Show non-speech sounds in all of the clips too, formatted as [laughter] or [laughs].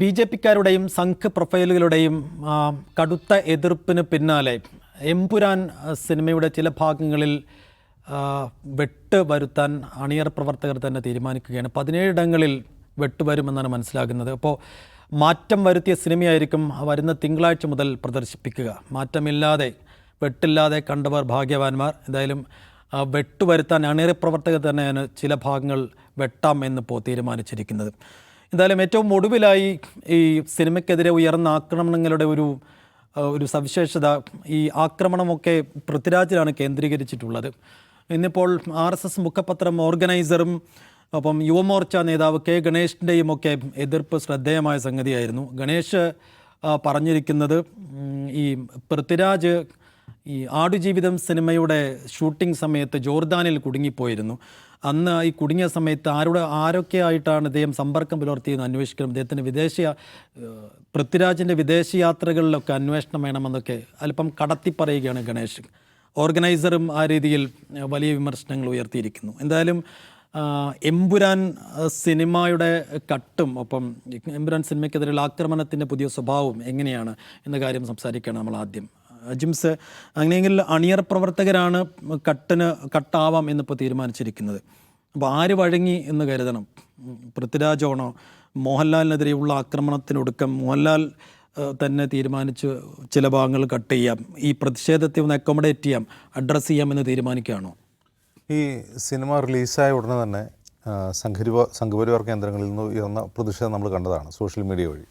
B ജെ പിക്കാരുടെയും സംഘ് പ്രൊഫൈലുകളുടെയും കടുത്ത എതിർപ്പിന് പിന്നാലെ എംപുരാൻ സിനിമയുടെ ചില ഭാഗങ്ങളിൽ വെട്ട് വരുത്താൻ അണിയർ പ്രവർത്തകർ തന്നെ തീരുമാനിക്കുകയാണ്. പതിനേഴിടങ്ങളിൽ വെട്ട് വരുമെന്നാണ് മനസ്സിലാകുന്നത്. അപ്പോൾ മാറ്റം വരുത്തിയ സിനിമയായിരിക്കും വരുന്ന തിങ്കളാഴ്ച മുതൽ പ്രദർശിപ്പിക്കുക. മാറ്റമില്ലാതെ വെട്ടില്ലാതെ കണ്ടവർ ഭാഗ്യവാന്മാർ. എന്തായാലും വെട്ടു വെട്ടുവരുത്താൻ അണിയർ പ്രവർത്തകർ തന്നെയാണ് ചില ഭാഗങ്ങൾ വെട്ടാം എന്നിപ്പോൾ തീരുമാനിച്ചിരിക്കുന്നത്. എന്തായാലും ഏറ്റവും ഒടുവിലായി ഈ സിനിമയ്ക്കെതിരെ ഉയർന്ന ആക്രമണങ്ങളുടെ ഒരു ഒരു സവിശേഷത ഈ ആക്രമണമൊക്കെ പൃഥ്വിരാജിലാണ് കേന്ദ്രീകരിച്ചിട്ടുള്ളത്. ഇന്നിപ്പോൾ ആർ എസ് എസ് മുഖപത്രം ഓർഗനൈസറും ഒപ്പം യുവമോർച്ച നേതാവ് കെ ഗണേഷിന്റെയും ഒക്കെ എതിർപ്പ് ശ്രദ്ധേയമായ സംഗതിയായിരുന്നു. ഗണേഷ് പറഞ്ഞിരിക്കുന്നത് ഈ പൃഥ്വിരാജ് ഈ ആടുജീവിതം സിനിമയുടെ ഷൂട്ടിംഗ് സമയത്ത് ജോർദാനിൽ കുടുങ്ങിപ്പോയിരുന്നു. അന്ന് ഈ കുടുങ്ങിയ സമയത്ത് ആരുടെ ആരൊക്കെ ആയിട്ടാണ് ഇദ്ദേഹം സമ്പർക്കം പുലർത്തിയെന്ന് അന്വേഷിക്കണം? ഇദ്ദേഹത്തിന്റെ വിദേശ പൃഥ്വിരാജിന്റെ വിദേശ യാത്രകളിലൊക്കെ അന്വേഷണം വേണമെന്നൊക്കെ അല്പം കടത്തി പറയുകയാണ് ഗണേഷ്. ഓർഗനൈസറും ആ രീതിയിൽ വലിയ വിമർശനങ്ങൾ ഉയർത്തിയിരിക്കുന്നു. എന്തായാലും എമ്പുരാൻ സിനിമയുടെ കട്ടും ഒപ്പം എമ്പുരാൻ സിനിമയ്ക്കെതിരെയുള്ള ആക്രമണത്തിന്റെ പുതിയ സ്വഭാവം എങ്ങനെയാണ് എന്ന കാര്യം സംസാരിക്കുകയാണ് നമ്മൾ ആദ്യം. ജിംസ് അങ്ങനെയെങ്കിൽ അണിയർ പ്രവർത്തകരാണ് കട്ടിന് കട്ടാവാം എന്നിപ്പോൾ തീരുമാനിച്ചിരിക്കുന്നത്. അപ്പോൾ ആര് വഴങ്ങി എന്ന് കരുതണം? പൃഥ്വിരാജാണോ മോഹൻലാലിനെതിരെയുള്ള ആക്രമണത്തിനൊടുക്കം മോഹൻലാൽ തന്നെ തീരുമാനിച്ച് ചില ഭാഗങ്ങൾ കട്ട് ചെയ്യാം. ഈ പ്രതിഷേധത്തെ ഒന്ന് അക്കോമഡേറ്റ് ചെയ്യാം അഡ്രസ്സ് ചെയ്യാം എന്ന് തീരുമാനിക്കുകയാണോ? ഈ സിനിമ റിലീസായ ഉടനെ തന്നെ സംഘരിവ സംഘപരിവാർ കേന്ദ്രങ്ങളിൽ നിന്ന് ഉയർന്ന പ്രതിഷേധം നമ്മൾ കണ്ടതാണ് സോഷ്യൽ മീഡിയ വഴി.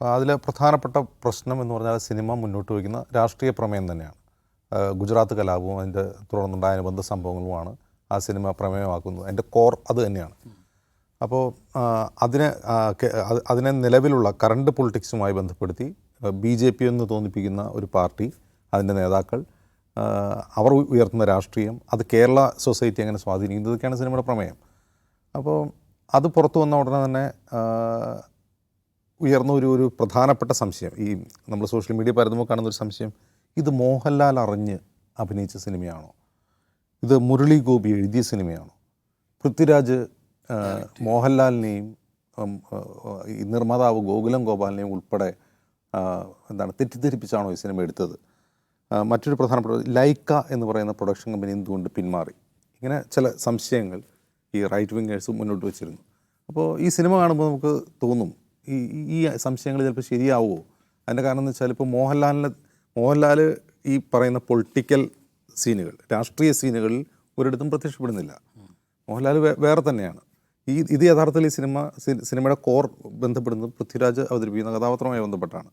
അതിലെ പ്രധാനപ്പെട്ട പ്രശ്നം എന്ന് പറഞ്ഞാൽ സിനിമ മുന്നോട്ട് വയ്ക്കുന്ന രാഷ്ട്രീയ പ്രമേയം തന്നെയാണ്. ഗുജറാത്ത് കലാപവും അതിന്റെ തുടർന്നുണ്ടായ അനുബന്ധ സംഭവങ്ങളുമാണ് ആ സിനിമ പ്രമേയമാക്കുന്നത്. അതിന്റെ കോർ അത് തന്നെയാണ്. അപ്പോൾ അതിനെ അതിനെ നിലവിലുള്ള കറണ്ട് പൊളിറ്റിക്സുമായി ബന്ധപ്പെടുത്തി ബി ജെ പി എന്ന് തോന്നിപ്പിക്കുന്ന ഒരു പാർട്ടി അതിന്റെ നേതാക്കൾ അവർ ഉയർത്തുന്ന രാഷ്ട്രീയം അത് കേരള സൊസൈറ്റി അങ്ങനെ സ്വാധീനിക്കുന്നതൊക്കെയാണ് സിനിമയുടെ പ്രമേയം. അപ്പോൾ അത് പുറത്തു വന്ന ഉടനെ തന്നെ ഉയർന്ന ഒരു ഒരു പ്രധാനപ്പെട്ട സംശയം. ഈ നമ്മൾ സോഷ്യൽ മീഡിയ പരതുമ്പോൾ കാണുന്ന ഒരു സംശയം ഇത് മോഹൻലാൽ അറിഞ്ഞ് അഭിനയിച്ച സിനിമയാണോ? ഇത് മുരളി ഗോപി എഴുതിയ സിനിമയാണോ? പൃഥ്വിരാജ് മോഹൻലാലിനെയും നിർമ്മാതാവ് ഗോകുലം ഗോപാലിനെയും ഉൾപ്പെടെ എന്താണ് തെറ്റിദ്ധരിപ്പിച്ചാണോ ഈ സിനിമ എടുത്തത്? മറ്റൊരു പ്രധാനപ്പെട്ട ലൈക്ക എന്ന് പറയുന്ന പ്രൊഡക്ഷൻ കമ്പനി എന്തുകൊണ്ട് പിന്മാറി? ഇങ്ങനെ ചില സംശയങ്ങൾ ഈ റൈറ്റ് വിങ്ങേഴ്സ് മുന്നോട്ട് വെച്ചിരുന്നു. അപ്പോൾ ഈ സിനിമ കാണുമ്പോൾ നമുക്ക് തോന്നും ഈ ഈ സംശയങ്ങൾ ചിലപ്പോൾ ശരിയാവുമോ അതിന്റെ കാരണം എന്ന് വെച്ചാൽ ഇപ്പോൾ മോഹൻലാലിനെ മോഹൻലാൽ ഈ പറയുന്ന പൊളിറ്റിക്കൽ സീനുകൾ രാഷ്ട്രീയ സീനുകളിൽ ഒരിടത്തും പ്രത്യക്ഷപ്പെടുന്നില്ല. മോഹൻലാൽ വേറെ തന്നെയാണ്. ഈ ഇത് യഥാർത്ഥത്തിൽ ഈ സിനിമ സിനിമയുടെ കോർ ബന്ധപ്പെടുന്നത് പൃഥ്വിരാജ് അവതരിപ്പിക്കുന്ന കഥാപാത്രവുമായി ബന്ധപ്പെട്ടാണ്.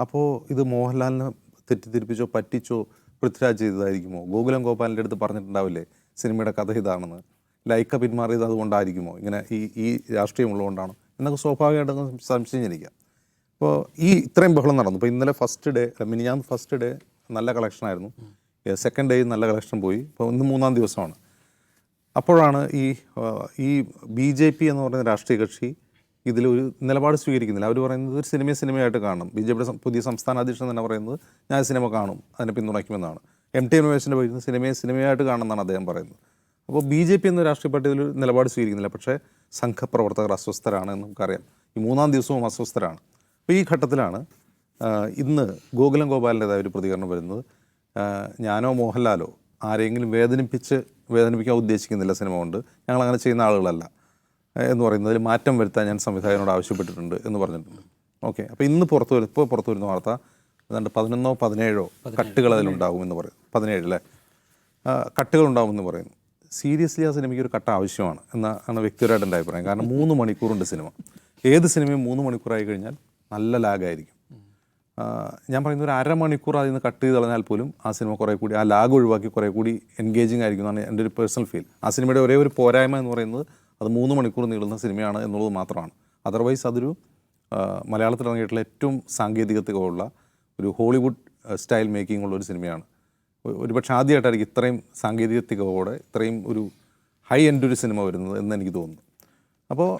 അപ്പോൾ ഇത് മോഹൻലാലിനെ തെറ്റിദ്ധരിപ്പിച്ചോ പറ്റിച്ചോ പൃഥ്വിരാജ് ചെയ്തതായിരിക്കുമോ? ഗോകുലം ഗോപാലിന്റെ അടുത്ത് പറഞ്ഞിട്ടുണ്ടാവില്ലേ സിനിമയുടെ കഥ ഇതാണെന്ന്. ലൈക്ക പിന്മാറിയത് അതുകൊണ്ടായിരിക്കുമോ? ഇങ്ങനെ ഈ ഈ രാഷ്ട്രീയം ഉള്ളതുകൊണ്ടാണ് എന്നൊക്കെ സ്വാഭാവികമായിട്ടും സംശയം ജനിക്കാം അപ്പോൾ ഈ ഇത്രയും ബഹളം നടന്നു. ഇപ്പോൾ ഇന്നലെ ഫസ്റ്റ് ഡേ മിനിഞ്ഞാന്ന് ഫസ്റ്റ് ഡേ നല്ല കളക്ഷനായിരുന്നു സെക്കൻഡ് ഡേ നല്ല കളക്ഷൻ പോയി. ഇപ്പോൾ ഇന്ന് മൂന്നാം ദിവസമാണ്. അപ്പോഴാണ് ഈ ബി ജെ പി എന്ന് പറയുന്ന രാഷ്ട്രീയ കക്ഷി ഇതിലൊരു നിലപാട് സ്വീകരിക്കുന്നില്ല. അവർ പറയുന്നത് ഒരു സിനിമയെ സിനിമയായിട്ട് കാണണം. ബി ജെ പിയുടെ പുതിയ സംസ്ഥാന അധ്യക്ഷൻ തന്നെ പറയുന്നത് ഞാൻ സിനിമ കാണും അതിനെ പിന്തുണയ്ക്കുമെന്നാണ്. എം ടി എം രമേശിന്റെ പറയുന്നത് സിനിമയെ സിനിമയായിട്ട് കാണുമെന്നാണ് അദ്ദേഹം പറയുന്നത്. അപ്പോൾ ബി ജെ പി എന്ന രാഷ്ട്രീയ പാർട്ടി ഇതിൽ നിലപാട് സ്വീകരിക്കുന്നില്ല. പക്ഷേ സംഘപ്രവർത്തകർ അസ്വസ്ഥരാണ് എന്ന് നമുക്കറിയാം ഈ മൂന്നാം ദിവസവും അസ്വസ്ഥരാണ്. അപ്പോൾ ഈ ഘട്ടത്തിലാണ് ഇന്ന് ഗോകുലം ഗോപാലിന്റെതായ ഒരു പ്രതികരണം വരുന്നത്. ഞാനോ മോഹൻലാലോ ആരെങ്കിലും വേദനിപ്പിച്ച് വേദനിപ്പിക്കാൻ ഉദ്ദേശിക്കുന്നില്ല സിനിമ കൊണ്ട്. ഞങ്ങൾ അങ്ങനെ ചെയ്യുന്ന ആളുകളല്ല എന്ന് പറയുന്നതിൽ മാറ്റം വരുത്താൻ ഞാൻ സംവിധായകനോട് ആവശ്യപ്പെട്ടിട്ടുണ്ട് എന്ന് പറഞ്ഞിട്ടുണ്ട്. ഓക്കെ അപ്പോൾ ഇന്ന് പുറത്തു വരും ഇപ്പോൾ പുറത്തു വരുന്ന വാർത്ത ഏതാണ്ട് പതിനൊന്നോ പതിനേഴോ കട്ടുകൾ അതിലുണ്ടാകും എന്ന് പറയും. പതിനേഴ് അല്ലേ? കട്ടുകളുണ്ടാകുമെന്ന് കട്ടുകൾ ഉണ്ടാകുമെന്ന് പറയുന്നു. സീരിയസ്ലി ആ സിനിമയ്ക്ക് ഒരു കട്ട ആവശ്യമാണ് എന്നാണ് വ്യക്തിപരമായിട്ട് എന്റെ അഭിപ്രായം. കാരണം മൂന്ന് മണിക്കൂറുണ്ട് സിനിമ. ഏത് സിനിമയും മൂന്ന് മണിക്കൂറായി കഴിഞ്ഞാൽ നല്ല ലാഗായിരിക്കും. ഞാൻ പറയുന്ന ഒരു അരമണിക്കൂർ അതിൽ നിന്ന് കട്ട് ചെയ്ത് കളഞ്ഞാൽ പോലും ആ സിനിമ കുറേ കൂടി ആ ലാഗ് ഒഴിവാക്കി കുറേ കൂടി എൻഗേജിങ് ആയിരിക്കും എന്നാണ് എന്റെ ഒരു പേഴ്സണൽ ഫീൽ ആ സിനിമയുടെ ഒരേ ഒരു പോരായ്മ എന്ന് പറയുന്നത് അത് മൂന്ന് മണിക്കൂർ നീളുന്ന സിനിമയാണ് എന്നുള്ളത് മാത്രമാണ്. അതർവൈസ് അതൊരു മലയാളത്തിൽ ഇറങ്ങിയിട്ടുള്ള ഏറ്റവും സാങ്കേതികതയുള്ള ഒരു ഹോളിവുഡ് സ്റ്റൈൽ മേക്കിംഗ് ഉള്ള ഒരു സിനിമയാണ്. ഒരുപക്ഷെ ആദ്യമായിട്ടായിരിക്കും ഇത്രയും സാങ്കേതികത്തികോടെ ഇത്രയും ഒരു ഹൈ എൻഡ് ഒരു സിനിമ വരുന്നത് എന്ന് എനിക്ക് തോന്നുന്നു. അപ്പോൾ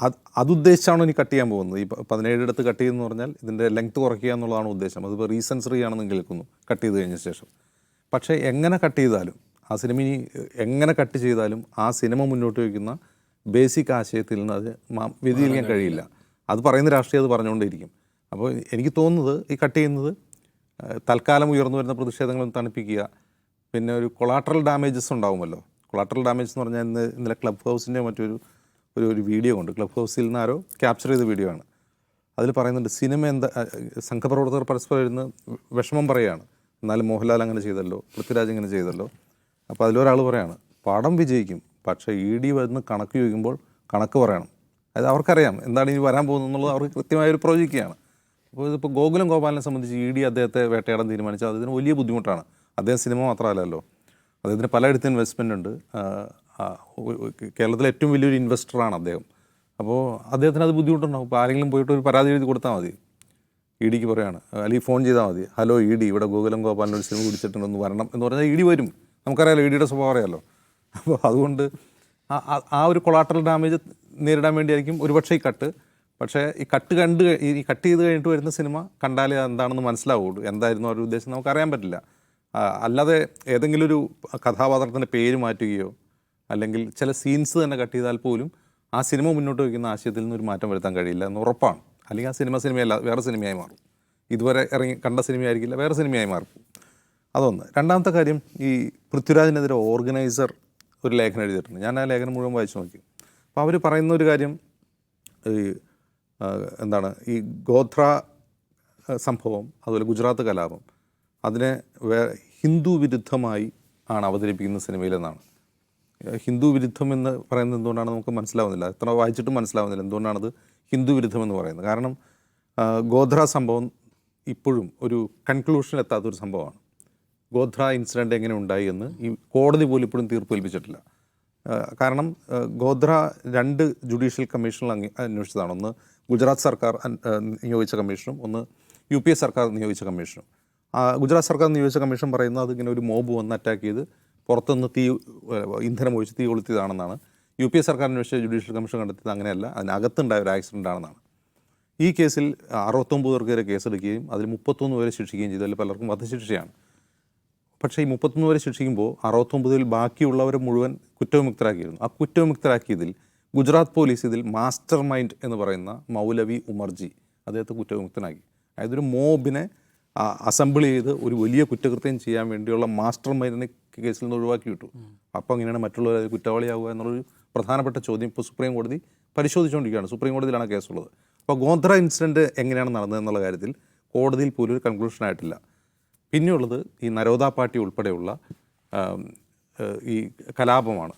അത് അതുദ്ദേശിച്ചാണോ ഇനി കട്ട് ചെയ്യാൻ പോകുന്നത്? ഈ പതിനേഴിടത്ത് കട്ട് ചെയ്യുന്നു പറഞ്ഞാൽ ഇതിന്റെ ലെങ്ത് കുറയ്ക്കുക എന്നുള്ളതാണ് ഉദ്ദേശം. അതിപ്പോൾ റീസെൻസറി ആണെന്ന് കേൾക്കുന്നു കട്ട് ചെയ്ത് കഴിഞ്ഞ ശേഷം. പക്ഷേ എങ്ങനെ കട്ട് ചെയ്താലും ആ സിനിമ ഇനി എങ്ങനെ കട്ട് ചെയ്താലും ആ സിനിമ മുന്നോട്ട് വയ്ക്കുന്ന ബേസിക് ആശയത്തിൽ നിന്ന് അത് വ്യതിചലിക്കാൻ കഴിയില്ല. അത് പറയുന്ന രാഷ്ട്രീയം അത് പറഞ്ഞുകൊണ്ടേയിരിക്കും. അപ്പോൾ എനിക്ക് തോന്നുന്നത് ഈ കട്ട് ചെയ്യുന്നത് തൽക്കാലം ഉയർന്നു വരുന്ന പ്രതിഷേധങ്ങളും തണുപ്പിക്കുക. പിന്നെ ഒരു കൊളാട്രൽ ഡാമേജസ് ഉണ്ടാവുമല്ലോ. കൊളാട്രൽ ഡാമേജ് എന്ന് പറഞ്ഞാൽ ഇന്ന് ഇന്നലെ ക്ലബ് ഹൗസിന്റെ മറ്റൊരു ഒരു ഒരു വീഡിയോ ഉണ്ട് ക്ലബ് ഹൗസിൽ നിന്ന് ആരോ ക്യാപ്ചർ ചെയ്ത വീഡിയോ ആണ്. അതിൽ പറയുന്നുണ്ട് സിനിമ എന്താ സംഘപ്രവർത്തകർ പരസ്പരം ഇരുന്ന് വിഷമം പറയുകയാണ്. എന്നാലും മോഹൻലാൽ അങ്ങനെ ചെയ്തല്ലോ പൃഥ്വിരാജ് ഇങ്ങനെ ചെയ്തല്ലോ. അപ്പോൾ അതിലൊരാൾ പറയാണ് പടം വിജയിക്കും പക്ഷേ ഇ ഡി വന്ന് കണക്ക് ചോദിക്കുമ്പോൾ കണക്ക് പറയണം. അതായത് അവർക്കറിയാം എന്താണ് ഇനി വരാൻ പോകുന്നത് എന്നുള്ളത് അവർക്ക് കൃത്യമായൊരു പ്രവചിക്കുകയാണ് അപ്പോൾ ഇതിപ്പോൾ ഗോകുലം ഗോപാലിനെ സംബന്ധിച്ച് ഇ ഡി അദ്ദേഹത്തെ വേട്ടയാടാൻ തീരുമാനിച്ചത് അതിന് വലിയ ബുദ്ധിമുട്ടാണ്. അദ്ദേഹം സിനിമ മാത്രമല്ലല്ലോ. അദ്ദേഹത്തിന് പലയിടത്തും ഇൻവെസ്റ്റ്മെന്റ് ഉണ്ട്. കേരളത്തിലെ ഏറ്റവും വലിയൊരു ഇൻവെസ്റ്ററാണ് അദ്ദേഹം. അപ്പോൾ അദ്ദേഹത്തിന് അത് ബുദ്ധിമുട്ടുണ്ടാവും. അപ്പോൾ ആരെങ്കിലും പോയിട്ട് ഒരു പരാതി എഴുതി കൊടുത്താൽ മതി. ഇ ഡിക്ക് പറയാണ്. അല്ലെങ്കിൽ ഫോൺ ചെയ്താൽ മതി. ഹലോ ഇ ഡി ഇവിടെ ഗോകുലം ഗോപാലിന്റെ ഒരു സിനിമ പിടിച്ചിട്ടുണ്ടെന്ന് വരണം എന്ന് പറഞ്ഞാൽ ഇ ഡി വരും. നമുക്കറിയാലോ ഇ ഡിയുടെ സ്വഭാവം അറിയാലോ. അപ്പോൾ അതുകൊണ്ട് ആ- ഒരു കൊളാട്രൽ ഡാമേജ് നേരിടാൻ വേണ്ടിയായിരിക്കും ഒരുപക്ഷെ ഈ കട്ട് പക്ഷേ ഈ കട്ട് കണ്ട് ഈ കട്ട് ചെയ്ത് കഴിഞ്ഞിട്ട് വരുന്ന സിനിമ കണ്ടാലേ എന്താണെന്ന് മനസ്സിലാവുള്ളൂ. എന്തായിരുന്നു അവരുടെ ഉദ്ദേശം നമുക്കറിയാൻ പറ്റില്ല. അല്ലാതെ ഏതെങ്കിലും ഒരു കഥാപാത്രത്തിന്റെ പേര് മാറ്റുകയോ അല്ലെങ്കിൽ ചില സീൻസ് തന്നെ കട്ട് ചെയ്താൽ പോലും ആ സിനിമ മുന്നോട്ട് വയ്ക്കുന്ന ആശയത്തിൽ നിന്ന് ഒരു മാറ്റം വരുത്താൻ കഴിയില്ല എന്ന് ഉറപ്പാണ്. അല്ലെങ്കിൽ ആ സിനിമ സിനിമയല്ല വേറെ സിനിമയായി മാറും. ഇതുവരെ ഇറങ്ങി കണ്ട സിനിമയായിരിക്കില്ല വേറെ സിനിമയായി മാറും. അതൊന്ന്. രണ്ടാമത്തെ കാര്യം ഈ പൃഥ്വിരാജിനെതിരെ ഓർഗനൈസർ ഒരു ലേഖനം എഴുതിയിട്ടുണ്ട്. ഞാൻ ആ ലേഖനം മുഴുവൻ വായിച്ചു നോക്കി. അപ്പോൾ അവർ പറയുന്ന ഒരു കാര്യം ഈ എന്താണ് ഈ ഗോത്ര സംഭവം അതുപോലെ ഗുജറാത്ത് കലാപം അതിനെ വേ ഹിന്ദു വിരുദ്ധമായി ആണ് അവതരിപ്പിക്കുന്ന സിനിമയിലെന്നാണ്. ഹിന്ദു വിരുദ്ധം എന്ന് പറയുന്നത് എന്തുകൊണ്ടാണ് നമുക്ക് മനസ്സിലാവുന്നില്ല. എത്ര വായിച്ചിട്ടും മനസ്സിലാവുന്നില്ല എന്തുകൊണ്ടാണത് ഹിന്ദു വിരുദ്ധം എന്ന് പറയുന്നത്. കാരണം ഗോധ്ര സംഭവം ഇപ്പോഴും ഒരു കൺക്ലൂഷനിലെത്താത്തൊരു സംഭവമാണ്. ഗോധ്ര ഇൻസിഡന്റ് എങ്ങനെ ഉണ്ടായി എന്ന് ഈ കോടതി പോലും ഇപ്പോഴും തീർപ്പ് ഏൽപ്പിച്ചിട്ടില്ല. കാരണം ഗോധ്ര രണ്ട് ജുഡീഷ്യൽ കമ്മീഷനിൽ അന്വേഷിച്ചതാണ്. ഒന്ന് ഗുജറാത്ത് സർക്കാർ നിയോഗിച്ച കമ്മീഷനും ഒന്ന് യു പി എ സർക്കാർ നിയോഗിച്ച കമ്മീഷനും. ഗുജറാത്ത് സർക്കാർ നിയോഗിച്ച കമ്മീഷൻ പറയുന്നത് അതിങ്ങനെ ഒരു മോബ് വന്ന് അറ്റാക്ക് ചെയ്ത് പുറത്തുനിന്ന് തീ ഇന്ധനം ഒഴിച്ച് തീ കൊളുത്തിയതാണെന്നാണ്. യു പി എ സർക്കാർ അന്വേഷിച്ച ജുഡീഷ്യൽ കമ്മീഷൻ കണ്ടെത്തിയത് അങ്ങനെയല്ല അതിനകത്തുണ്ടായ ഒരു ആക്സിഡന്റ് ആണെന്നാണ് ഈ കേസിൽ അറുപത്തൊമ്പത് പേർക്കെതിരെ കേസെടുക്കുകയും അതിൽ മുപ്പത്തൊന്ന് പേരെ ശിക്ഷിക്കുകയും ചെയ്തു. അതിൽ പലർക്കും വധശിക്ഷയാണ്. പക്ഷേ ഈ മുപ്പത്തൊന്ന് പേരെ ശിക്ഷിക്കുമ്പോൾ അറുപത്തൊമ്പതിൽ ബാക്കിയുള്ളവരെ മുഴുവൻ കുറ്റവിമുക്തരാക്കിയിരുന്നു. ആ കുറ്റവിമുക്തരാക്കിയതിൽ ഗുജറാത്ത് പോലീസ് ഇതിൽ മാസ്റ്റർ മൈൻഡ് എന്ന് പറയുന്ന മൗലവി ഉമർജി അദ്ദേഹത്തെ കുറ്റവിമുക്തനാക്കി. അതായത് ഒരു മോബിനെ അസംബിൾ ചെയ്ത് ഒരു വലിയ കുറ്റകൃത്യം ചെയ്യാൻ വേണ്ടിയുള്ള മാസ്റ്റർ മൈൻഡിനെ കേസിൽ നിന്ന് ഒഴിവാക്കി വിട്ടു അപ്പോൾ അങ്ങനെയാണ് മറ്റുള്ളവർ കുറ്റവാളിയാവുക എന്നുള്ളൊരു പ്രധാനപ്പെട്ട ചോദ്യം ഇപ്പോൾ സുപ്രീം കോടതി പരിശോധിച്ചുകൊണ്ടിരിക്കുകയാണ്. സുപ്രീം കോടതിയിലാണ് കേസുള്ളത്. അപ്പോൾ ഗോത്ര ഇൻസിഡന്റ് എങ്ങനെയാണ് നടന്നത് എന്നുള്ള കാര്യത്തിൽ കോടതിയിൽ പോലും ഒരു കൺക്ലൂഷൻ ആയിട്ടില്ല. പിന്നെയുള്ളത് ഈ നരോദ പാർട്ടി ഉൾപ്പെടെയുള്ള ഈ കലാപമാണ്.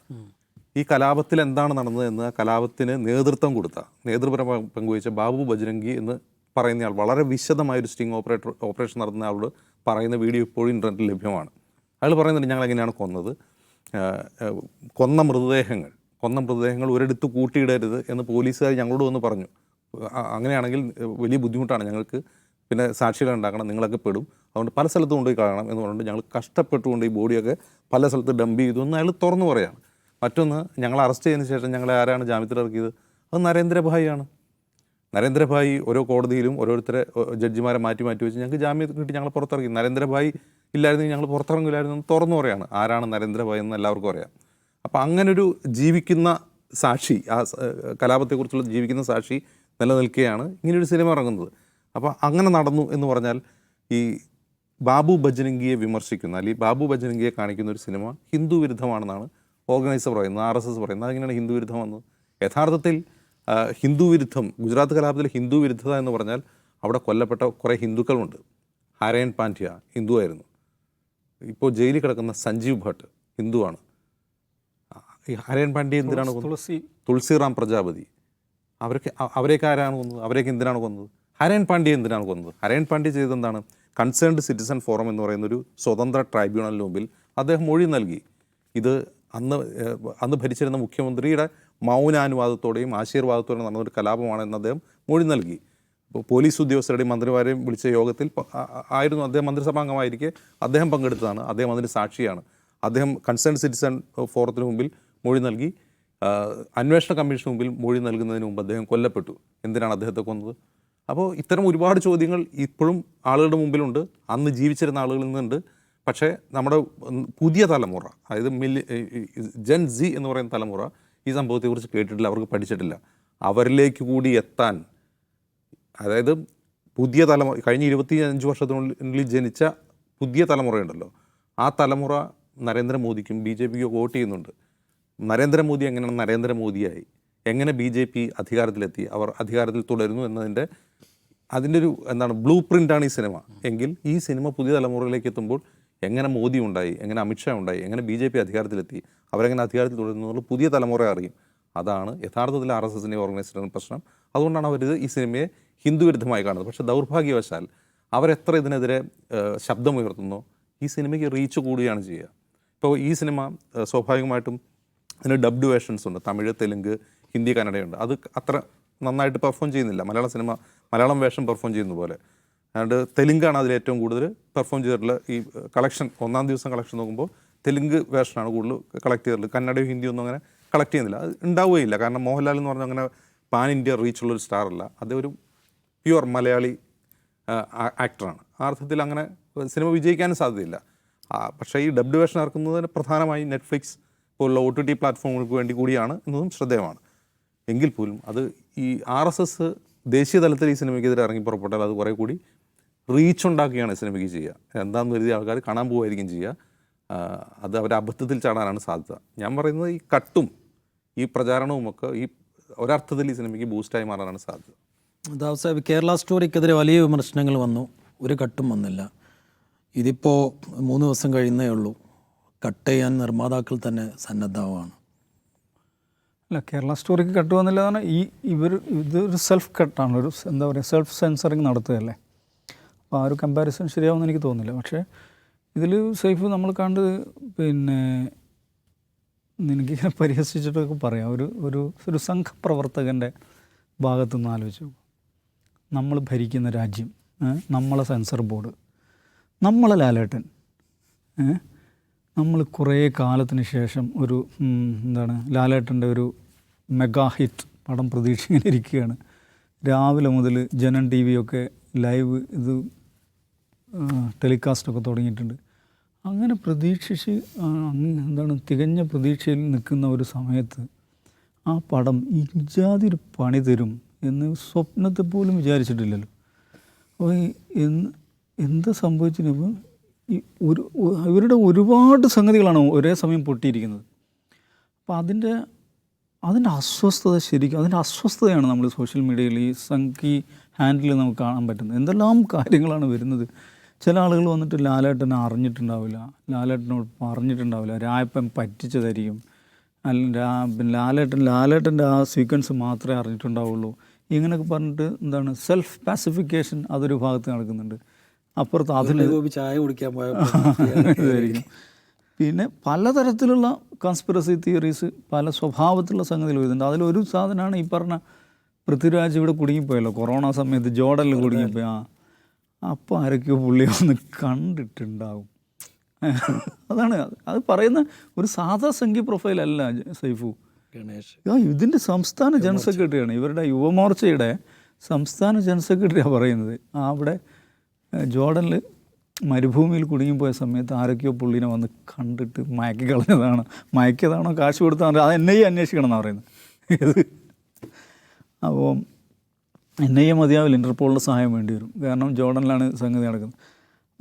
ഈ കലാപത്തിൽ എന്താണ് നടന്നത് എന്ന് കലാപത്തിന് നേതൃത്വം കൊടുത്ത നേതൃപരമായി പങ്ക് പങ്കുവച്ച ബാബു ബജ്രംഗി എന്ന് പറയുന്നയാൾ വളരെ വിശദമായ ഒരു സ്റ്റിംഗ് ഓപ്പറേറ്റർ ഓപ്പറേഷൻ നടന്ന ആളോട് പറയുന്ന വീഡിയോ ഇപ്പോഴും ഇന്റർനെറ്റിൽ ലഭ്യമാണ്. അയാൾ പറയുന്നുണ്ട് ഞങ്ങൾ എങ്ങനെയാണ് കൊന്നത് കൊന്ന മൃതദേഹങ്ങൾ കൊന്ന മൃതദേഹങ്ങൾ ഒരിടത്ത് കൂട്ടിയിടരുത് എന്ന് പോലീസുകാർ ഞങ്ങളോട് വന്ന് പറഞ്ഞു. അങ്ങനെയാണെങ്കിൽ വലിയ ബുദ്ധിമുട്ടാണ് ഞങ്ങൾക്ക്. പിന്നെ സാക്ഷികൾ ഉണ്ടാക്കണം നിങ്ങളൊക്കെ പെടും. അതുകൊണ്ട് പല സ്ഥലത്തും കൊണ്ടുപോയി കാണണം എന്ന് പറഞ്ഞിട്ട് ഞങ്ങൾ കഷ്ടപ്പെട്ടുകൊണ്ട് ഈ ബോഡിയൊക്കെ പല സ്ഥലത്ത് ഡംപ് ചെയ്തു എന്ന് അയാൾ തുറന്നു പറയാണ് മറ്റൊന്ന് ഞങ്ങൾ അറസ്റ്റ് ചെയ്തതിന് ശേഷം ഞങ്ങളെ ആരാണ് ജാമ്യത്തിൽ ഇറക്കിയത്? അത് നരേന്ദ്രഭായിയാണ്. നരേന്ദ്രഭായി ഓരോ കോടതിയിലും ഓരോരുത്തരെ ജഡ്ജിമാരെ മാറ്റി മാറ്റി വെച്ച് ഞങ്ങൾക്ക് ജാമ്യം കിട്ടി ഞങ്ങൾ പുറത്തിറങ്ങി നരേന്ദ്രഭായി ഇല്ലായിരുന്നെങ്കിൽ ഞങ്ങൾ പുറത്തിറങ്ങില്ലായിരുന്നു എന്ന് തുറന്നു പറയാണ് ആരാണ് നരേന്ദ്രഭായി എന്ന് എല്ലാവർക്കും അറിയാം. അപ്പോൾ അങ്ങനൊരു ജീവിക്കുന്ന സാക്ഷി ആ കലാപത്തെക്കുറിച്ചുള്ള ജീവിക്കുന്ന സാക്ഷി നിലനിൽക്കുകയാണ് ഇങ്ങനെയൊരു സിനിമ ഇറങ്ങുന്നത്. അപ്പോൾ അങ്ങനെ നടന്നു എന്ന് പറഞ്ഞാൽ ഈ ബാബു ബജരംഗിയെ വിമർശിക്കുന്ന അല്ലെങ്കിൽ ബാബു ബജരംഗിയെ കാണിക്കുന്ന ഒരു സിനിമ ഹിന്ദു വിരുദ്ധമാണെന്നാണ് ഓർഗനൈസർ പറയുന്നത് ആർ എസ് എസ് പറയുന്നത് അതെങ്ങനെയാണ് ഹിന്ദു വിരുദ്ധം വന്നത്? യഥാർത്ഥത്തിൽ ഹിന്ദു വിരുദ്ധം ഗുജറാത്ത് കലാപത്തിൽ ഹിന്ദു വിരുദ്ധത എന്ന് പറഞ്ഞാൽ അവിടെ കൊല്ലപ്പെട്ട കുറേ ഹിന്ദുക്കളുണ്ട്. ഹരയൻ പാണ്ഡ്യ ഹിന്ദു ആയിരുന്നു. ഇപ്പോൾ ജയിലിൽ കിടക്കുന്ന സഞ്ജീവ് ഭട്ട് ഹിന്ദുവാണ് ഈ ഹരയൻ പാണ്ഡ്യ എന്തിനാണ് കൊന്നത്? തുളസി. തുളസിറാം പ്രജാപതി. അവരൊക്കെ അവരെയൊക്കെ ആരാണ് കൊന്നത്? അവരെയൊക്കെ എന്തിനാണ് കൊന്നത്? ഹരയൻ പാണ്ഡ്യ എന്തിനാണ് കൊന്നത്? ഹരയൻ പാണ്ഡ്യ ചെയ്തെന്താണ് കൺസേൺഡ് സിറ്റിസൺ ഫോറം എന്ന് പറയുന്ന ഒരു സ്വതന്ത്ര ട്രൈബ്യൂണലിന് മുമ്പിൽ അദ്ദേഹം മൊഴി നൽകി. ഇത് അന്ന് അന്ന് ഭരിച്ചിരുന്ന മുഖ്യമന്ത്രിയുടെ മൗനാനുവാദത്തോടെയും ആശീർവാദത്തോടെയും നടന്നൊരു കലാപമാണെന്ന് അദ്ദേഹം മൊഴി നൽകി. പോലീസ് ഉദ്യോഗസ്ഥരുടെയും മന്ത്രിമാരെയും വിളിച്ച യോഗത്തിൽ ആയിരുന്നു അദ്ദേഹം മന്ത്രിസഭാംഗമായിരിക്കെ അദ്ദേഹം പങ്കെടുത്തതാണ്. അദ്ദേഹം അതിന് സാക്ഷിയാണ്. അദ്ദേഹം കൺസേൺ സിറ്റിസൺ ഫോറത്തിന് മുമ്പിൽ മൊഴി നൽകി. അന്വേഷണ കമ്മീഷന് മുമ്പിൽ മൊഴി നൽകുന്നതിന് മുമ്പ് അദ്ദേഹം കൊല്ലപ്പെട്ടു. എന്തിനാണ് അദ്ദേഹത്തെ കൊന്നത്? അപ്പോൾ ഇത്തരം ഒരുപാട് ചോദ്യങ്ങൾ ഇപ്പോഴും ആളുകളുടെ മുമ്പിലുണ്ട്. അന്ന് ജീവിച്ചിരുന്ന ആളുകളിൽ നിന്നുണ്ട്. പക്ഷേ നമ്മുടെ പുതിയ തലമുറ അതായത് മില്ലി ജെൻ സി എന്ന് പറയുന്ന തലമുറ ഈ സംഭവത്തെക്കുറിച്ച് കേട്ടിട്ടില്ല അവർക്ക് പഠിച്ചിട്ടില്ല. അവരിലേക്ക് കൂടി എത്താൻ അതായത് പുതിയ തലമുറ കഴിഞ്ഞ ഇരുപത്തി അഞ്ച് വർഷത്തിനുള്ളിൽ ജനിച്ച പുതിയ തലമുറയുണ്ടല്ലോ. ആ തലമുറ നരേന്ദ്രമോദിക്കും ബി ജെ പിക്കും വോട്ട് ചെയ്യുന്നുണ്ട്. നരേന്ദ്രമോദി എങ്ങനെയാണ് നരേന്ദ്രമോദിയായി? എങ്ങനെ ബി ജെ പി അധികാരത്തിലെത്തി? അവർ അധികാരത്തിൽ തുടരുന്നു എന്നതിന്റെ അതിന്റെ ഒരു എന്താണ് ബ്ലൂ പ്രിന്റാണ് ഈ സിനിമ. എങ്കിൽ ഈ സിനിമ പുതിയ തലമുറയിലേക്ക് എത്തുമ്പോൾ എങ്ങനെ മോദി ഉണ്ടായി എങ്ങനെ അമിത്ഷാ ഉണ്ടായി എങ്ങനെ ബി ജെ പി അധികാരത്തിലെത്തി അവരെങ്ങനെ അധികാരത്തിൽ തുടരുന്നു എന്നുള്ള പുതിയ തലമുറ അറിയും. അതാണ് യഥാർത്ഥത്തിൽ ആർ എസ് എസിന്റെ ഓർഗനൈസേഷൻ പ്രശ്നം. അതുകൊണ്ടാണ് അവർ ഈ സിനിമയെ ഹിന്ദുവിരുദ്ധമായി കാണുന്നത്. പക്ഷേ ദൗർഭാഗ്യവശാൽ അവരെത്ര ഇതിനെതിരെ ശബ്ദമുയർത്തുന്നു ഈ സിനിമയ്ക്ക് റീച്ച് കൂടുകയാണ് ചെയ്യുക. ഇപ്പോൾ ഈ സിനിമ സ്വാഭാവികമായിട്ടും അതിന് ഡബ്ഡ് വേഷൻസ് ഉണ്ട്. തമിഴ് തെലുങ്ക് ഹിന്ദി കന്നഡയുണ്ട്. അത് അത്ര നന്നായിട്ട് പെർഫോം ചെയ്യുന്നില്ല. മലയാള സിനിമ മലയാളം വേഷം പെർഫോം ചെയ്യുന്ന പോലെ. അതുകൊണ്ട് തെലുങ്കാണ് അതിൽ ഏറ്റവും കൂടുതൽ പെർഫോം ചെയ്തിട്ടുള്ള ഈ കളക്ഷൻ ഒന്നാം ദിവസം കളക്ഷൻ നോക്കുമ്പോൾ തെലുങ്ക് വേർഷനാണ് കൂടുതൽ കളക്ട് ചെയ്തിട്ടുള്ളത്. കന്നഡയും ഹിന്ദിയും ഒന്നും അങ്ങനെ കളക്ട് ചെയ്യുന്നില്ല. അത് ഉണ്ടാവുകയില്ല. കാരണം മോഹൻലാൽ എന്ന് പറഞ്ഞാൽ അങ്ങനെ പാൻ ഇന്ത്യ റീച്ചുള്ള ഒരു സ്റ്റാർ അല്ല. പ്യുവർ മലയാളി ആക്ടറാണ് ആ അർത്ഥത്തിൽ അങ്ങനെ സിനിമ വിജയിക്കാനും സാധ്യതയില്ല. പക്ഷേ ഈ ഡബ്ഡ് വേർഷൻ ഇറക്കുന്നതിന് പ്രധാനമായും നെറ്റ്ഫ്ലിക്സ് പോലുള്ള ഒ ടി ടി പ്ലാറ്റ്ഫോമുകൾക്ക് വേണ്ടി കൂടിയാണ് എന്നതും ശ്രദ്ധേയമാണ്. എങ്കിൽ പോലും അത് ഈ ആർ എസ് എസ് ദേശീയ തലത്തിൽ ഈ സിനിമയ്ക്കെതിരെ ഇറങ്ങി പുറപ്പെട്ടാൽ അത് കുറേ കൂടി റീച്ച് ഉണ്ടാക്കുകയാണ് സിനിമയ്ക്ക് ചെയ്യുക. എന്താണെന്ന് കരുതി ആൾക്കാർ കാണാൻ പോവുമായിരിക്കും ചെയ്യുക. അത് അവർ അബദ്ധത്തിൽ ചാടാനാണ് സാധ്യത. ഞാൻ പറയുന്നത് ഈ കട്ടും ഈ പ്രചാരണവും ഒക്കെ ഈ ഒരർത്ഥത്തിൽ ഈ സിനിമയ്ക്ക് ബൂസ്റ്റായി മാറാനാണ് സാധ്യത. ദാവ് സാഹിബ് കേരള സ്റ്റോറിക്കെതിരെ വലിയ വിമർശനങ്ങൾ വന്നു. ഒരു കട്ടും വന്നില്ല. ഇതിപ്പോൾ മൂന്ന് ദിവസം കഴിയുന്നേ ഉള്ളൂ. കട്ട് ചെയ്യാൻ നിർമ്മാതാക്കൾ തന്നെ സന്നദ്ധമാണ് അല്ല കേരള സ്റ്റോറിക്ക് കട്ട് വന്നില്ല എന്ന് പറഞ്ഞാൽ ഈ ഇവർ ഇതൊരു സെൽഫ് കട്ടാണ് ഒരു എന്താ പറയുക സെൽഫ് സെൻസറിങ് നടത്തുകയല്ലേ? അപ്പോൾ ആ ഒരു കമ്പാരിസൺ ശരിയാവുമെന്ന് എനിക്ക് തോന്നുന്നില്ല. പക്ഷേ ഇതിൽ സേഫ് നമ്മൾ കണ്ട് പിന്നെ എനിക്കിങ്ങനെ പരിഹസിച്ചിട്ടൊക്കെ പറയാം. ഒരു ഒരു ഒരു സംഘപ്രവർത്തകന്റെ ഭാഗത്തു നിന്ന് ആലോചിച്ചു നമ്മൾ ഭരിക്കുന്ന രാജ്യം നമ്മളെ സെൻസർ ബോർഡ് നമ്മളെ ലാലേട്ടൻ നമ്മൾ കുറേ കാലത്തിന് ശേഷം ഒരു എന്താണ് ലാലേട്ടന്റെ ഒരു മെഗാ ഹിറ്റ് പടം പ്രതീക്ഷ ഇരിക്കുകയാണ്. രാവിലെ മുതൽ ജനൻ ടി ഒക്കെ ലൈവ് ഇത് ടെലികാസ്റ്റൊക്കെ തുടങ്ങിയിട്ടുണ്ട്. അങ്ങനെ പ്രതീക്ഷിച്ച് എന്താണ് തികഞ്ഞ പ്രതീക്ഷയിൽ നിൽക്കുന്ന ഒരു സമയത്ത് ആ പടം ഇജാതി ഒരു പണി തരും എന്ന് സ്വപ്നത്തെ പോലും വിചാരിച്ചിട്ടില്ലല്ലോ. അപ്പോൾ എന്ന് എന്താ സംഭവിച്ചിപ്പോൾ ഈ ഒരു ഇവരുടെ ഒരുപാട് സംഗതികളാണ് ഒരേ സമയം പൊട്ടിയിരിക്കുന്നത്. അപ്പോൾ അതിന്റെ അതിന്റെ അസ്വസ്ഥത ശരിക്കും അതിന്റെ അസ്വസ്ഥതയാണ് നമ്മൾ സോഷ്യൽ മീഡിയയിൽ ഈ സംഖ്യ ഹാൻഡിൽ നമുക്ക് കാണാൻ പറ്റുന്നത്. എന്തെല്ലാം കാര്യങ്ങളാണ് വരുന്നത്. ചില ആളുകൾ വന്നിട്ട് ലാലേട്ടനെ അറിഞ്ഞിട്ടുണ്ടാവില്ല. ലാലേട്ടനോട് പറഞ്ഞിട്ടുണ്ടാവില്ല. രായപ്പൻ പറ്റിച്ചതായിരിക്കും. അല്ലെങ്കിൽ ലാലേട്ടൻ ലാലേട്ടന്റെ ആ സീക്വൻസ് മാത്രമേ അറിഞ്ഞിട്ടുണ്ടാവുള്ളൂ. ഇങ്ങനെയൊക്കെ പറഞ്ഞിട്ട് എന്താണ് സെൽഫ് പാസിഫിക്കേഷൻ അതൊരു ഭാഗത്ത് നടക്കുന്നുണ്ട്. അപ്പുറത്ത് അതിന് ചായ കുടിക്കാൻ [laughs] ഇതായിരിക്കും. പിന്നെ പലതരത്തിലുള്ള കോൺസ്പിറസി തിയറീസ് പല സ്വഭാവത്തിലുള്ള സംഗതികൾ വരുന്നുണ്ട്. അതിലൊരു സാധനമാണ് ഈ പറഞ്ഞ പൃഥ്വിരാജ് ഇവിടെ കുടുങ്ങിപ്പോയല്ലോ. കൊറോണ സമയത്ത് ജോർഡനിൽ കുടുങ്ങിപ്പോയി. ആ. അപ്പോൾ ആരൊക്കെയോ പുള്ളി ഒന്ന് കണ്ടിട്ടുണ്ടാവും. അതാണ് അത് പറയുന്ന ഒരു സാധാ സംഖ്യ പ്രൊഫൈലല്ല സൈഫു. ഗണേഷ്. ആ ഇതിന്റെ സംസ്ഥാന ജനറൽ സെക്രട്ടറിയാണ്. ഇവരുടെ യുവമോർച്ചയുടെ സംസ്ഥാന ജനറൽ സെക്രട്ടറിയാണ് പറയുന്നത്. ആ അവിടെ ജോർഡനിൽ മരുഭൂമിയിൽ കുടുങ്ങിപ്പോയ സമയത്ത് ആരൊക്കെയോ പുള്ളിനെ വന്ന് കണ്ടിട്ട് മയക്കി കളഞ്ഞതാണ്. മയക്കിയതാണോ? കാശ് കൊടുത്താണോ? അത് എന്നെയും അന്വേഷിക്കണം എന്നാണ് പറയുന്നത്. അപ്പം അപ്പോൾ എൻ ഐ എ മതിയാവില്ല ഇന്റർപോളിന്റെ സഹായം വേണ്ടി വരും. കാരണം ജോർഡനിലാണ് സംഗതി നടക്കുന്നത്.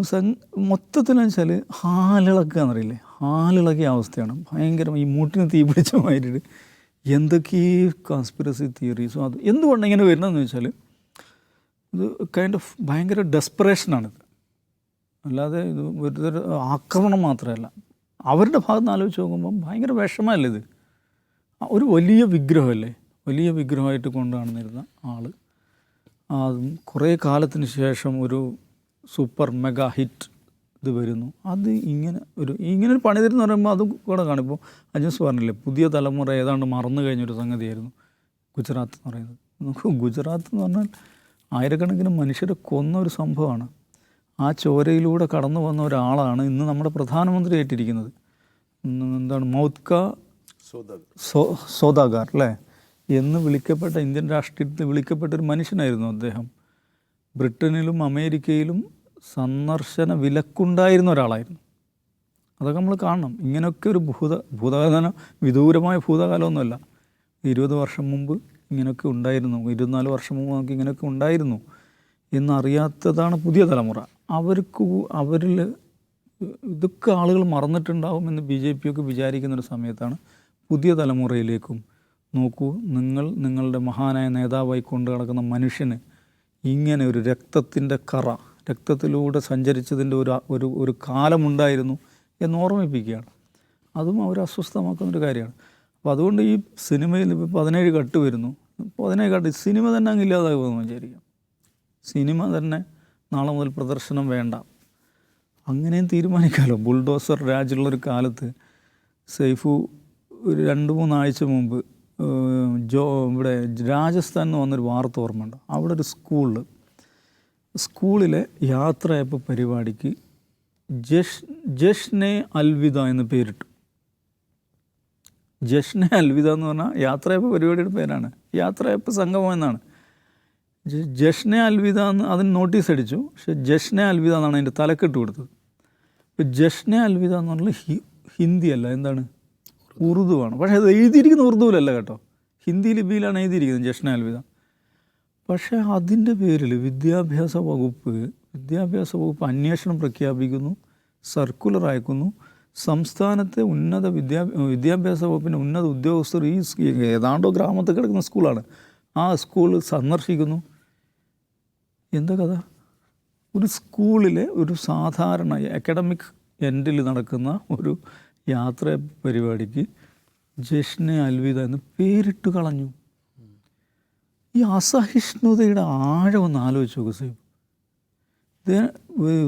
സംഗ് മൊത്തത്തിലെന്ന് വെച്ചാൽ ഹാലിളക്കുക എന്നറിയില്ലേ? ഹാലിളക്കിയ അവസ്ഥയാണ്. ഭയങ്കരം ഈ മൂട്ടിന് തീ പിടിച്ച മാതിരിട്ട് എന്തൊക്കെ കോൺസ്പിറസി തിയറീസും അത് എന്തുകൊണ്ട് ഇങ്ങനെ വരുന്നതെന്ന് വെച്ചാൽ ഇത് കൈൻഡ് ഓഫ് ഭയങ്കര ഡെസ്പറേഷനാണിത് അല്ലാതെ ഇത് ഒരു ആക്രമണം മാത്രമല്ല. അവരുടെ ഭാഗത്ത് നിന്ന് ആലോചിച്ച് നോക്കുമ്പം ഭയങ്കര വിഷമമല്ലേ ഇത്? ഒരു വലിയ വിഗ്രഹമല്ലേ? വലിയ വിഗ്രഹമായിട്ട് കൊണ്ടു നടന്നിരുന്ന ആൾ കുറേ കാലത്തിന് ശേഷം ഒരു സൂപ്പർ മെഗാ ഹിറ്റ് ഇത് വരുന്നു. അത് ഇങ്ങനെ ഒരു ഇങ്ങനെ ഒരു പണി തരുന്ന പറയുമ്പോൾ അതും കൂടെ കാണും. ഇപ്പോൾ അജസ് പറഞ്ഞില്ലേ പുതിയ തലമുറ ഏതാണ്ട് മറന്നു കഴിഞ്ഞൊരു സംഗതിയായിരുന്നു ഗുജറാത്ത് എന്ന് പറയുന്നത്. നമുക്ക് ഗുജറാത്ത് എന്ന് പറഞ്ഞാൽ ആയിരക്കണക്കിന് മനുഷ്യരെ കൊന്ന ഒരു സംഭവമാണ്. ആ ചോരയിലൂടെ കടന്നു വന്ന ഒരാളാണ് ഇന്ന് നമ്മുടെ പ്രധാനമന്ത്രി ആയിട്ടിരിക്കുന്നത് എന്താണ് മൗത്ക സോദാഗാർ അല്ലേ? എന്ന് വിളിക്കപ്പെട്ട ഇന്ത്യൻ രാഷ്ട്രീയത്തിൽ വിളിക്കപ്പെട്ട ഒരു മനുഷ്യനായിരുന്നു അദ്ദേഹം. ബ്രിട്ടനിലും അമേരിക്കയിലും സന്ദർശന വിലക്കുണ്ടായിരുന്ന ഒരാളായിരുന്നു. അതൊക്കെ നമ്മൾ കാണണം. ഇങ്ങനെയൊക്കെ ഒരു ഭൂത ഭൂതകാലം വിദൂരമായ ഭൂതകാലമൊന്നുമല്ല. ഇരുപത് വർഷം മുമ്പ് ഇങ്ങനെയൊക്കെ ഉണ്ടായിരുന്നു. ഇരുപത്തിനാല് വർഷം മുമ്പ് നമുക്ക് ഇങ്ങനെയൊക്കെ ഉണ്ടായിരുന്നു എന്നറിയാത്തതാണ് പുതിയ തലമുറ. അവർക്ക് അവരിൽ ഇതൊക്കെ ആളുകൾ മറന്നിട്ടുണ്ടാവുമെന്ന് ബി ജെ പി ഒക്കെ വിചാരിക്കുന്നൊരു സമയത്താണ് പുതിയ തലമുറയിലേക്കും നോക്കൂ നിങ്ങൾ നിങ്ങളുടെ മഹാനായ നേതാവായി കൊണ്ട് നടക്കുന്ന മനുഷ്യന് ഇങ്ങനെ ഒരു രക്തത്തിന്റെ കറ രക്തത്തിലൂടെ സഞ്ചരിച്ചതിന്റെ ഒരു ഒരു ഒരു കാലമുണ്ടായിരുന്നു എന്ന് ഓർമ്മിപ്പിക്കുകയാണ്. അതും അവർ അസ്വസ്ഥമാക്കുന്ന ഒരു കാര്യമാണ്. അപ്പോൾ അതുകൊണ്ട് ഈ സിനിമയിൽ ഇപ്പോൾ പതിനേഴ് കട്ട് വരുന്നു. പതിനേഴ് കട്ട് സിനിമ തന്നെ അങ്ങ് ഇല്ലാതാകുമെന്ന് വിചാരിക്കാം സിനിമ തന്നെ നാളെ മുതൽ പ്രദർശനം വേണ്ട. അങ്ങനെയും തീരുമാനിക്കാമല്ലോ ബുൾഡോസർ രാജുള്ളൊരു കാലത്ത് സെയ്ഫു ഒരു രണ്ട് മൂന്നാഴ്ച മുമ്പ് ജോ ഇവിടെ രാജസ്ഥാൻ എന്ന് വന്നൊരു വാർത്ത ഓർമ്മയുണ്ട്. അവിടെ ഒരു സ്കൂളിൽ സ്കൂളിലെ യാത്രയപ്പ് പരിപാടിക്ക് ജഷ് ജഷ്നെ അൽവിദ എന്ന് പേരിട്ടു. ജഷ്നെ അൽവിദ എന്ന് പറഞ്ഞാൽ യാത്രയപ്പ് പരിപാടിയുടെ പേരാണ്. യാത്രയപ്പ് സംഗമം എന്നാണ്. ജഷ്നെ അൽവിദ എന്ന് അതിന് നോട്ടീസ് അടിച്ചു. പക്ഷെ ജഷ്നെ അൽവിദ എന്നാണ് അതിന്റെ തലക്കെട്ട് കൊടുത്തത്. ഇപ്പോൾ ജഷ്നെ അൽവിദ എന്ന് പറഞ്ഞാൽ ഹി ഹിന്ദി അല്ല. എന്താണ്? ഉറുദുവാണ് പക്ഷേ അത് എഴുതിയിരിക്കുന്ന ഉറുദുവിലല്ല കേട്ടോ. ഹിന്ദി ലിപിയിലാണ് എഴുതിയിരിക്കുന്നത് ജഷ്ന അൽവിദ. പക്ഷേ അതിന്റെ പേരിൽ വിദ്യാഭ്യാസ വകുപ്പ് വിദ്യാഭ്യാസ വകുപ്പ് അന്വേഷണം പ്രഖ്യാപിക്കുന്നു സർക്കുലർ അയക്കുന്നു. സംസ്ഥാനത്തെ ഉന്നത വിദ്യാ വിദ്യാഭ്യാസ വകുപ്പിന്റെ ഉന്നത ഉദ്യോഗസ്ഥർ ഈ ഏതാണ്ടോ ഗ്രാമത്തിൽ കിടക്കുന്ന സ്കൂളാണ്. ആ സ്കൂൾ സന്ദർശിക്കുന്നു. എന്താ കഥ? ഒരു സ്കൂളിലെ ഒരു സാധാരണ അക്കാഡമിക് എൻഡിൽ നടക്കുന്ന ഒരു യാത്ര പരിപാടിക്ക് ജഷ്നെ അൽവിദ എന്ന് പേരിട്ട് കളഞ്ഞു. ഈ അസഹിഷ്ണുതയുടെ ആഴം ഒന്ന് ആലോചിച്ച് നോക്കുക സേബ്. ഇത്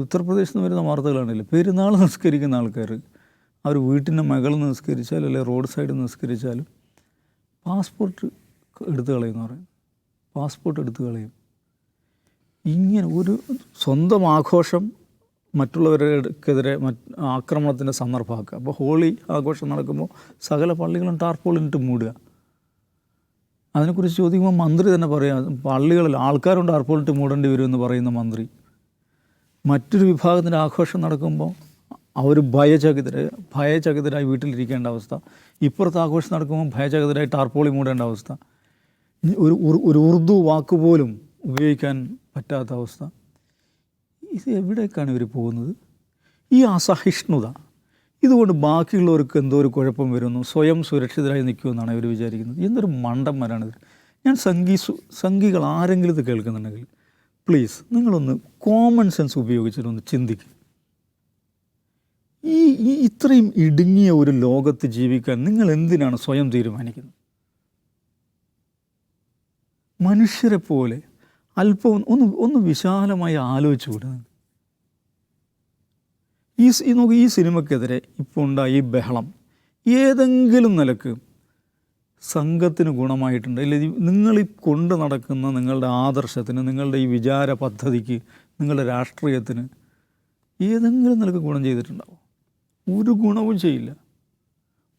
ഉത്തർപ്രദേശിൽ നിന്ന് വരുന്ന വാർത്തകളാണല്ലോ? പെരുന്നാൾ നിസ്കരിക്കുന്ന ആൾക്കാർ. അവർ വീട്ടിന്റെ മകൾ നിസ്കരിച്ചാലും അല്ലെങ്കിൽ റോഡ് സൈഡിൽ നിസ്കരിച്ചാലും പാസ്പോർട്ട് എടുത്തു കളയുമെന്ന് പറയും. പാസ്പോർട്ട് എടുത്തു കളയും. ഇങ്ങനെ ഒരു സ്വന്തം ആഘോഷം മറ്റുള്ളവർക്കെതിരെ മറ്റ് ആക്രമണത്തിന്റെ സന്ദർഭമാക്കുക. അപ്പോൾ ഹോളി ആഘോഷം നടക്കുമ്പോൾ സകല പള്ളികളും ടാർപോളിനിട്ട് മൂടുക. അതിനെക്കുറിച്ച് ചോദിക്കുമ്പോൾ മന്ത്രി തന്നെ പറയാം പള്ളികളിൽ ആൾക്കാരും ടാർപോളിനിട്ട് മൂടേണ്ടി വരുമെന്ന് പറയുന്ന മന്ത്രി. മറ്റൊരു വിഭാഗത്തിന്റെ ആഘോഷം നടക്കുമ്പോൾ അവർ ഭയചകിതരായി ഭയചകിതരായി വീട്ടിലിരിക്കേണ്ട അവസ്ഥ. ഇപ്പുറത്ത് ആഘോഷം നടക്കുമ്പോൾ ഭയചകിതരായി ടാർപോളി മൂടേണ്ട അവസ്ഥ. ഒരു ഒരു ഉറുദു വാക്ക് പോലും ഉപയോഗിക്കാൻ പറ്റാത്ത അവസ്ഥ. ഇത് എവിടേക്കാണ് ഇവർ പോകുന്നത്? ഈ അസഹിഷ്ണുത. ഇതുകൊണ്ട് ബാക്കിയുള്ളവർക്ക് എന്തോ ഒരു കുഴപ്പം വരുന്നു സ്വയം സുരക്ഷിതരായി നിൽക്കുമെന്നാണ് ഇവർ വിചാരിക്കുന്നത്. എന്തൊരു മണ്ടന്മാരാണിത് ഞാൻ സംഗീ സംഗികൾ ആരെങ്കിലും ഇത് കേൾക്കുന്നുണ്ടെങ്കിൽ പ്ലീസ് നിങ്ങളൊന്ന് കോമൺ സെൻസ് ഉപയോഗിച്ചിട്ടൊന്ന് ചിന്തിക്കുക ഈ ഈ ഇത്രയും ഇടുങ്ങിയ ഒരു ലോകത്ത് ജീവിക്കാൻ നിങ്ങൾ എന്തിനാണ് സ്വയം തീരുമാനിക്കുന്നത്? മനുഷ്യരെ പോലെ അല്പം ഒന്ന് ഒന്ന് വിശാലമായി ആലോചിച്ചു സ്- ഈ നോക്ക് ഈ സിനിമക്കെതിരെ ഇപ്പോൾ ഉണ്ടായ ഈ ബഹളം ഏതെങ്കിലും നിലയ്ക്ക് സംഘത്തിന് ഗുണമായിട്ടുണ്ട്. അല്ലെങ്കിൽ നിങ്ങൾ ഈ കൊണ്ട് നടക്കുന്ന നിങ്ങളുടെ ആദർശത്തിന് നിങ്ങളുടെ ഈ വിചാര പദ്ധതിക്ക് നിങ്ങളുടെ രാഷ്ട്രീയത്തിന് ഏതെങ്കിലും നിലയ്ക്ക് ഗുണം ചെയ്തിട്ടുണ്ടാവും. ഒരു ഗുണവും ചെയ്യില്ല.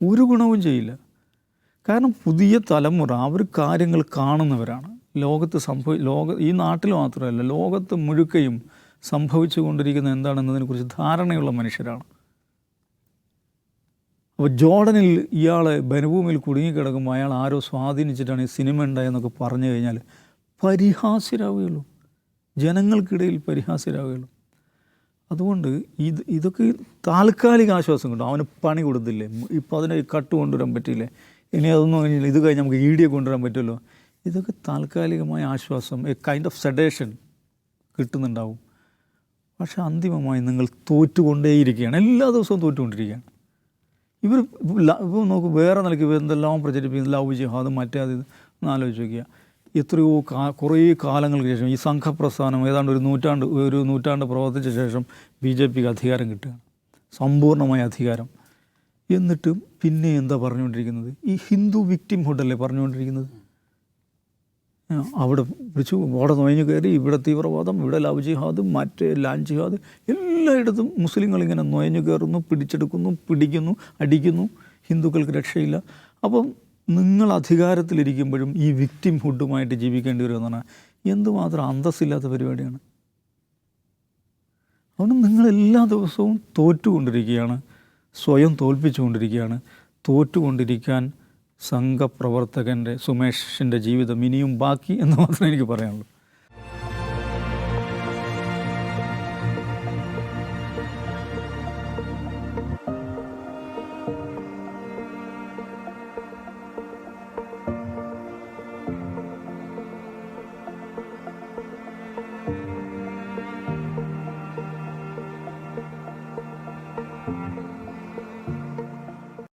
ഒരു ഗുണവും ചെയ്യില്ല. കാരണം പുതിയ തലമുറ അവർ കാര്യങ്ങൾ കാണുന്നവരാണ്. ലോകത്ത് സംഭവി ലോക ഈ നാട്ടിൽ മാത്രമല്ല ലോകത്ത് മുഴുക്കയും സംഭവിച്ചു കൊണ്ടിരിക്കുന്ന എന്താണെന്നതിനെക്കുറിച്ച് ധാരണയുള്ള മനുഷ്യരാണ്. അപ്പോൾ ജോർഡനിൽ ഇയാളെ വനഭൂമിയിൽ കുടുങ്ങിക്കിടക്കുമ്പോൾ അയാൾ ആരോ സ്വാധീനിച്ചിട്ടാണ് ഈ സിനിമ ഉണ്ടായെന്നൊക്കെ പറഞ്ഞു കഴിഞ്ഞാൽ പരിഹാസ്യരാവുകയുള്ളൂ. ജനങ്ങൾക്കിടയിൽ പരിഹാസ്യരാവുകയുള്ളൂ. അതുകൊണ്ട് ഇത് ഇതൊക്കെ താൽക്കാലിക ആശ്വാസം കിട്ടും. അവന് പണി കൊടുത്തില്ലേ? ഇപ്പോൾ അതിനെ കട്ട് കൊണ്ടുവരാൻ പറ്റിയില്ലേ? ഇനി അതൊന്നും കഴിഞ്ഞില്ല ഇത് കഴിഞ്ഞ് നമുക്ക് ഈ ഡിയെ കൊണ്ടുവരാൻ പറ്റുമല്ലോ? ഇതൊക്കെ താൽക്കാലികമായ ആശ്വാസം എ കൈൻഡ് ഓഫ് സെഡേഷൻ കിട്ടുന്നുണ്ടാവും. പക്ഷെ അന്തിമമായി നിങ്ങൾ തോറ്റുകൊണ്ടേയിരിക്കുകയാണ്. എല്ലാ ദിവസവും തോറ്റുകൊണ്ടിരിക്കുകയാണ്. ഇവർ ഇപ്പോൾ നോക്കൂ വേറെ നിലയ്ക്ക് ഇവർ എന്തെല്ലാം പ്രചരിപ്പിക്കുന്നു ലവ് ജിഹാദ് മറ്റേ അത് ഒന്ന് ആലോചിച്ച് നോക്കുക. എത്രയോ കാ കുറേ കാലങ്ങൾക്ക് ശേഷം ഈ സംഘപ്രസ്ഥാനം ഏതാണ്ട് ഒരു നൂറ്റാണ്ട് ഒരു നൂറ്റാണ്ട് പ്രവർത്തിച്ച ശേഷം ബി ജെ പിക്ക് അധികാരം കിട്ടുക. സമ്പൂർണമായ അധികാരം. എന്നിട്ടും പിന്നെ എന്താ പറഞ്ഞുകൊണ്ടിരിക്കുന്നത്? ഈ ഹിന്ദു വിക്ടിം ഹുഡല്ലേ പറഞ്ഞുകൊണ്ടിരിക്കുന്നത്? അവിടെ പിടിച്ചു അവിടെ നൊയഞ്ഞു കയറി ഇവിടെ തീവ്രവാദം ഇവിടെ ലവ് ജിഹാദ് മറ്റേ ലാൻ ജിഹാദ് എല്ലായിടത്തും മുസ്ലിങ്ങൾ ഇങ്ങനെ നൊയഞ്ഞു കയറുന്നു പിടിച്ചെടുക്കുന്നു പിടിക്കുന്നു അടിക്കുന്നു ഹിന്ദുക്കൾക്ക് രക്ഷയില്ല. അപ്പം നിങ്ങൾ അധികാരത്തിലിരിക്കുമ്പോഴും ഈ വിക്ടിം ഹുഡുമായിട്ട് ജീവിക്കേണ്ടി വരുമെന്ന് പറഞ്ഞാൽ എന്തുമാത്രം അന്തസ്സില്ലാത്ത പരിപാടിയാണ്. അതുകൊണ്ട് നിങ്ങൾ എല്ലാ ദിവസവും തോറ്റുകൊണ്ടിരിക്കുകയാണ്. സ്വയം തോൽപ്പിച്ചുകൊണ്ടിരിക്കുകയാണ്. തോറ്റുകൊണ്ടിരിക്കാൻ സംഘപ്രവർത്തകന്റെ സുമേഷിന്റെ ജീവിതം ഇനിയും ബാക്കി എന്ന് മാത്രമേ എനിക്ക് പറയാനുള്ളൂ.